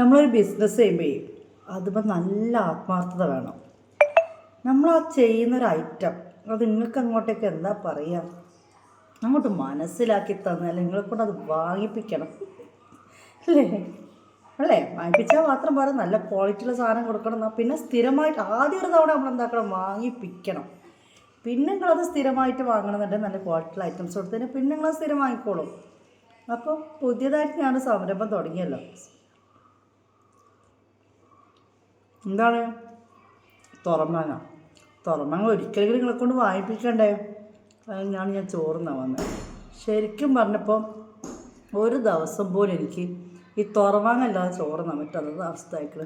നമ്മളൊരു ബിസിനസ് ചെയ്യുമ്പോൾ അതിപ്പോൾ നല്ല ആത്മാർത്ഥത വേണം. നമ്മൾ ആ ചെയ്യുന്നൊരു ഐറ്റം അത് നിങ്ങൾക്ക് അങ്ങോട്ടേക്ക് എന്താ പറയുക അങ്ങോട്ട് മനസ്സിലാക്കി തന്നാൽ നിങ്ങളെ കൊണ്ട് അത് വാങ്ങിപ്പിക്കണം. അല്ലേ? അല്ലേ? വാങ്ങിപ്പിച്ചാൽ മാത്രം പോരാ നല്ല ക്വാളിറ്റിയുള്ള സാധനം കൊടുക്കണം എന്നാൽ പിന്നെ സ്ഥിരമായിട്ട് ആദ്യം ഒരു തവണ നമ്മൾ എന്താക്കണം? വാങ്ങിപ്പിക്കണം. പിന്നെ നിങ്ങളത് സ്ഥിരമായിട്ട് വാങ്ങണമെന്നുണ്ടെങ്കിൽ നല്ല ക്വാളിറ്റിയുള്ള ഐറ്റംസ് കൊടുത്തതിന് പിന്നെ നിങ്ങളത് സ്ഥിരം വാങ്ങിക്കോളും. അപ്പോൾ പുതിയതായിട്ട് ഞാൻ സംരംഭം തുടങ്ങിയല്ലോ. എന്താണ്? തുറമാങ്ങ തുറമാങ്ങ ഒരിക്കലെങ്കിലും നിങ്ങളെ കൊണ്ട് വാങ്ങിപ്പിക്കണ്ടേ അതിനാണ് ഞാൻ ചോറുന്ന വന്നത് ശരിക്കും പറഞ്ഞപ്പോൾ ഒരു ദിവസം പോലും എനിക്ക് ഈ തുറമാങ്ങ അല്ലാതെ ചോറുന്നാൻ പറ്റാത്തത് അവസ്ഥ ആയിക്കൾ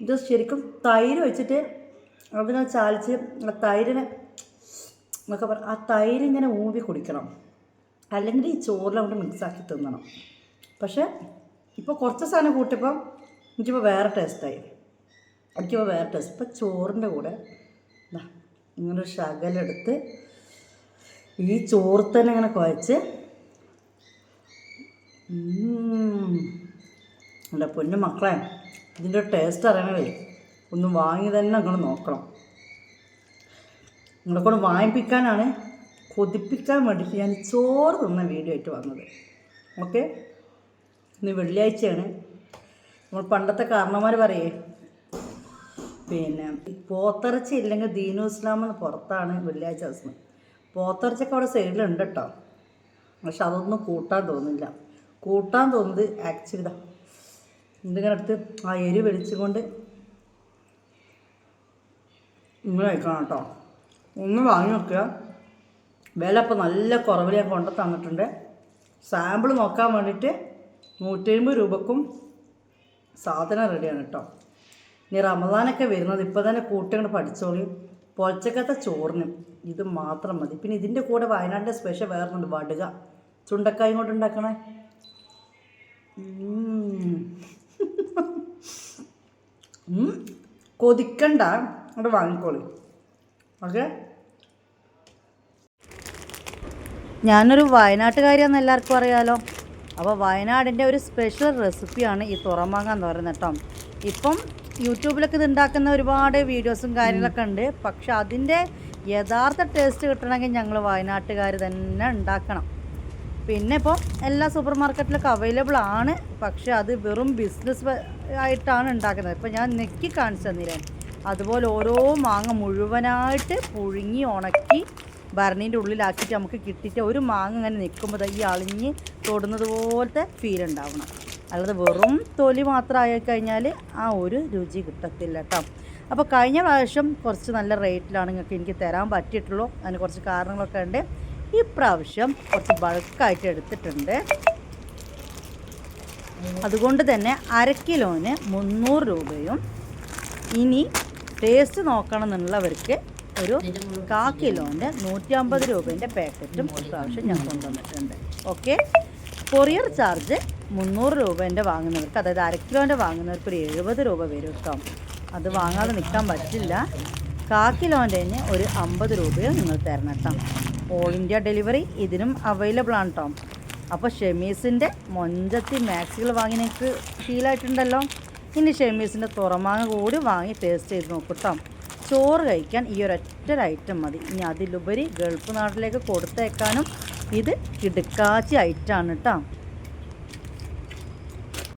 ഇത് ശരിക്കും തൈര് വെച്ചിട്ട് അതിനെ ചാലിച്ച് ആ തൈരിനെ എന്നൊക്കെ പറ ആ തൈര് ഇങ്ങനെ ഊമ്പി കുടിക്കണം. അല്ലെങ്കിൽ ഈ ചോറിലങ്ങോട്ട് മിക്സാക്കി തിന്നണം. പക്ഷേ ഇപ്പോൾ കുറച്ച് സാധനം കൂട്ടിയപ്പോൾ എനിക്കിപ്പോൾ വേറെ ടേസ്റ്റായി എനിക്കിപ്പോൾ വേറെ ടേസ്റ്റ് ഇപ്പം ചോറിന്റെ കൂടെ ഇങ്ങനൊരു ശകലെടുത്ത് ഈ ചോറ് തന്നെ ഇങ്ങനെ കുഴച്ച്. എന്റെ പൊന്നു മക്കളെ ഇതിന്റെ ടേസ്റ്റ് അറിയണമേ ഒന്ന് വാങ്ങി തന്നെ നിങ്ങൾ നോക്കണം. നിങ്ങളെ കൊണ്ട് വാങ്ങിപ്പിക്കാനാണ് കൊതിപ്പിക്കാൻ വേണ്ടിയിട്ട് ഞാൻ ചോറ് തന്ന വീഡിയോ ആയിട്ട് വന്നത്. ഓക്കെ ഇന്ന് വെള്ളിയാഴ്ചയാണ്. നമ്മൾ പണ്ടത്തെ കാരണന്മാർ പറയേ പിന്നെ പോത്തിറച്ചി ഇല്ലെങ്കിൽ ദീനു ഇസ്ലാമെന്ന് പുറത്താണ് വെള്ളിയാഴ്ച ദിവസം. പോത്തിറച്ചിയൊക്കെ അവിടെ സൈഡിലുണ്ട് കേട്ടോ പക്ഷെ അതൊന്നും കൂട്ടാൻ തോന്നില്ല. കൂട്ടാൻ തോന്നുന്നത് ആക്ച്വലി ഇതാ. ഇതിങ്ങനെ അടുത്ത് ആ എരി വെളിച്ചുകൊണ്ട് ഇങ്ങനെ കഴിക്കണം കേട്ടോ ഒന്ന് വാങ്ങി നോക്കുക. വില ഇപ്പോൾ നല്ല കുറവിൽ ഞാൻ കൊണ്ടു തന്നിട്ടുണ്ട്. സാമ്പിൾ നോക്കാൻ വേണ്ടിയിട്ട് നൂറ്റമ്പത് രൂപക്കും സാധനം റെഡിയാണ് കേട്ടോ ഇനി റമദാനൊക്കെ വരുന്നത് ഇപ്പോൾ തന്നെ കൂട്ടിങ്ങനെ പഠിച്ചോളി. പൊലച്ചക്കത്തെ ചോറിനും ഇത് മാത്രം മതി. പിന്നെ ഇതിന്റെ കൂടെ വയനാടിന്റെ സ്പെഷ്യൽ വേറൊന്നുണ്ട് വടുക. ചുണ്ടക്കായും കൊണ്ട് ഉണ്ടാക്കണേ. കൊതിക്കണ്ട. അവിടെ വാങ്ങിക്കോളി. ഓക്കെ? ഞാനൊരു വയനാട്ടുകാരിയാന്ന് എല്ലാവർക്കും അറിയാലോ. അപ്പോൾ വയനാടിന്റെ ഒരു സ്പെഷ്യൽ റെസിപ്പിയാണ് ഈ തുറമാങ്ങ എന്ന് പറയുന്നത് കേട്ടോ. ഇപ്പം യൂട്യൂബിലൊക്കെ ഇത് ഉണ്ടാക്കുന്ന ഒരുപാട് വീഡിയോസും കാര്യങ്ങളൊക്കെ ഉണ്ട്. പക്ഷെ അതിന്റെ യഥാർത്ഥ ടേസ്റ്റ് കിട്ടണമെങ്കിൽ ഞങ്ങൾ വയനാട്ടുകാർ തന്നെ ഉണ്ടാക്കണം. പിന്നെ ഇപ്പോൾ എല്ലാ സൂപ്പർ മാർക്കറ്റിലൊക്കെ അവൈലബിൾ ആണ്. പക്ഷെ അത് വെറും ബിസിനസ് ആയിട്ടാണ് ഉണ്ടാക്കുന്നത്. ഇപ്പോൾ ഞാൻ നെക്കി കാണിച്ചു തന്നില്ലേ? അതുപോലെ ഓരോ മാങ്ങ മുഴുവനായിട്ട് പുഴുങ്ങി ഉണക്കി ഭരണീന്റെ ഉള്ളിലാക്കിയിട്ട് നമുക്ക് കിട്ടിയിട്ട് ഒരു മാങ്ങ ഇങ്ങനെ നിൽക്കുമ്പോൾ ഈ അളിഞ്ഞ് തൊടുന്നത് പോലത്തെ ഫീൽ ഉണ്ടാവണം. അല്ലാതെ വെറും തൊലി മാത്രമായി കഴിഞ്ഞാൽ ആ ഒരു രുചി കിട്ടത്തില്ല കേട്ടോ അപ്പോൾ കഴിഞ്ഞ പ്രാവശ്യം കുറച്ച് നല്ല റേറ്റിലാണ് നിങ്ങൾക്ക് എനിക്ക് തരാൻ പറ്റിയിട്ടുള്ളൂ. അതിന് കുറച്ച് കാരണങ്ങളൊക്കെ ഉണ്ട്. ഈ പ്രാവശ്യം കുറച്ച് ബൾക്കായിട്ട് എടുത്തിട്ടുണ്ട്. അതുകൊണ്ട് തന്നെ അര കിലോന് മുന്നൂറ് രൂപയും ഇനി ടേസ്റ്റ് നോക്കണം എന്നുള്ളവർക്ക് ഒരു കാ കിലോന്റെ നൂറ്റി അമ്പത് രൂപേന്റെ പാക്കറ്റും പ്രാവശ്യം ഞാൻ കൊണ്ടുവന്നിട്ടുണ്ട്. ഓക്കെ കൊറിയർ ചാർജ് മുന്നൂറ് രൂപേന്റെ വാങ്ങുന്നവർക്ക് അതായത് അര കിലോന്റെ വാങ്ങുന്നവർക്ക് ഒരു എഴുപത് രൂപ വരും കേട്ടോ. അത് വാങ്ങാതെ നിൽക്കാൻ പറ്റില്ല. കാ കിലോന്റെ തന്നെ ഒരു അമ്പത് രൂപയോ നിങ്ങൾ തരണം കേട്ടോ. ഓൾ ഇന്ത്യ ഡെലിവറി ഇതിനും അവൈലബിൾ ആണ് കേട്ടോ. അപ്പോൾ ഷെമീസിന്റെ മൊഞ്ചത്തി മാക്സികൾ വാങ്ങി നിങ്ങൾക്ക് ഫീലായിട്ടുണ്ടല്ലോ ഇനി ഷെമീസിന്റെ തുറമാങ്ങ കൂടി വാങ്ങി ടേസ്റ്റ് ചെയ്ത് നോക്കൂട്ടോ ചോറ് കഴിക്കാൻ ഈ ഒരൊറ്റ ഐറ്റം മതി. ഇനി അതിലുപരി ഗൾഫ് നാട്ടിലേക്ക് കൊടുത്തേക്കാനും ഇത് കിടുക്കാച്ചി ഐറ്റമാണ് കേട്ടോ.